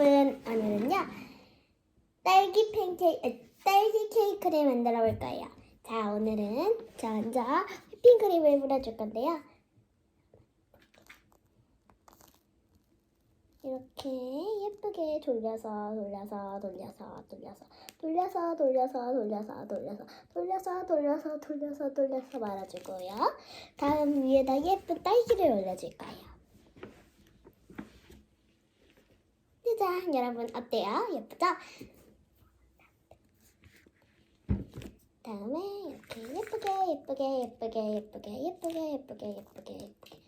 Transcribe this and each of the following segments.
여러분 오늘은요 딸기 팬케이크 아, 딸기 케이크를 만들어 볼 거예요. 자 오늘은 저 먼저 휘핑크림을 뿌려줄 건데요. 이렇게 예쁘게 돌려서 돌려서 돌려서 돌려서 돌려서 돌려서 돌려서 돌려서 돌려서 돌려서 돌려서 돌려서 말아주고요. 다음 위에다 예쁜 딸기를 올려줄 거예요. 짜잔 여러분 어때요? 예쁘죠? 다음에 이렇게 예쁘게 예쁘게 예쁘게 예쁘게 예쁘게 예쁘게 예쁘게 예쁘게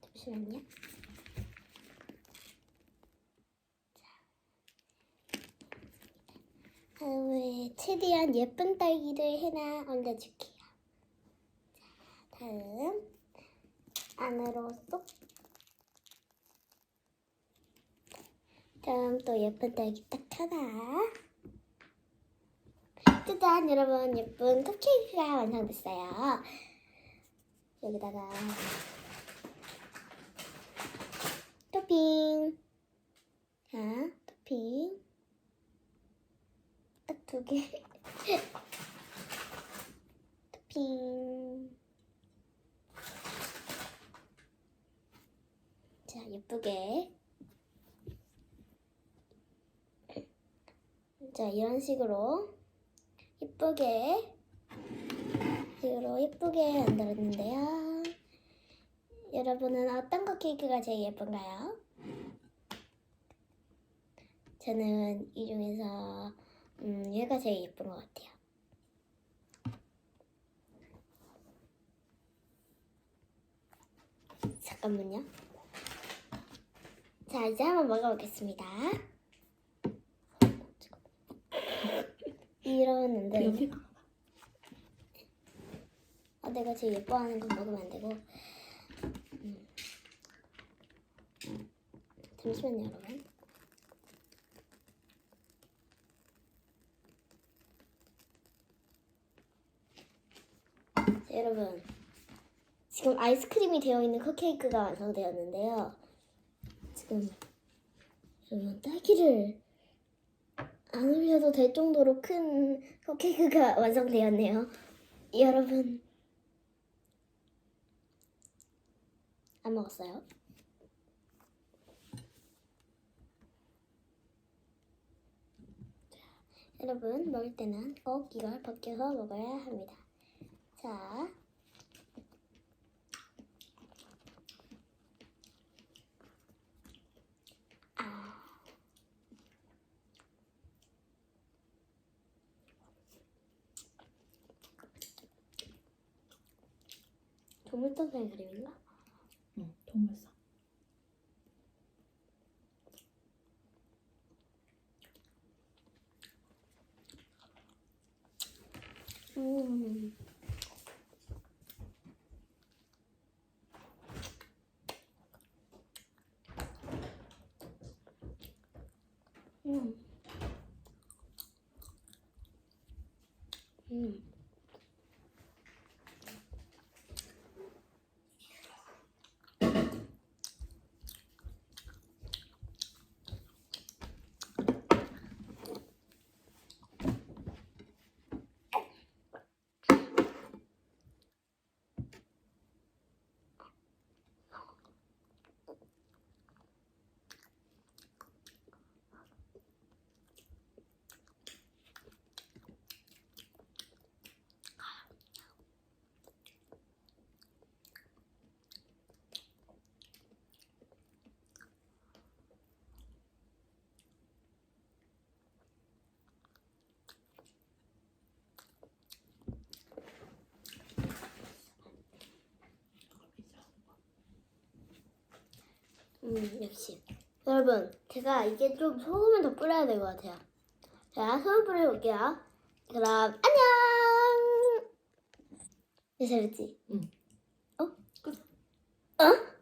잠시만요. 자, 다음에 최대한 예쁜 딸기를 하나 올려줄게요. 자, 다음 안으로 쏙 다음 또 예쁜 딸기 딱 하나. 짜잔 여러분 예쁜 컵케이크가 완성됐어요. 여기다가 토핑. 자 토핑 딱 두 개. 토핑. 자 예쁘게. 자 이런 식으로 예쁘게 식으로 예쁘게 만들었는데요. 여러분은 어떤 거 케이크가 제일 예쁜가요? 저는 이 중에서 음, 얘가 제일 예쁜 것 같아요. 잠깐만요. 자 이제 한번 먹어보겠습니다. 돼. 여기 아, 내가 제일 예뻐하는 건 먹으면 안 되고. 음. 잠시만요, 여러분. 자, 여러분. 지금 아이스크림이 되어 있는 컵케이크가 완성되었는데요. 지금 여러분 딸기를 안 올려도 될 정도로 큰 컵케이크가 완성되었네요. 여러분 안 먹었어요? 자, 여러분 먹을 때는 꼭 이걸 벗겨서 먹어야 합니다. 자, 조물떡생 그림인가? 응, 동물상. 음. 음. 음. 음, 역시. 여러분, 제가 이게 좀 소금을 더 뿌려야 될 것 같아요. 자, 소금 뿌려볼게요. 그럼, 안녕! 네, 잘했지? 응. 어? 끝. 어?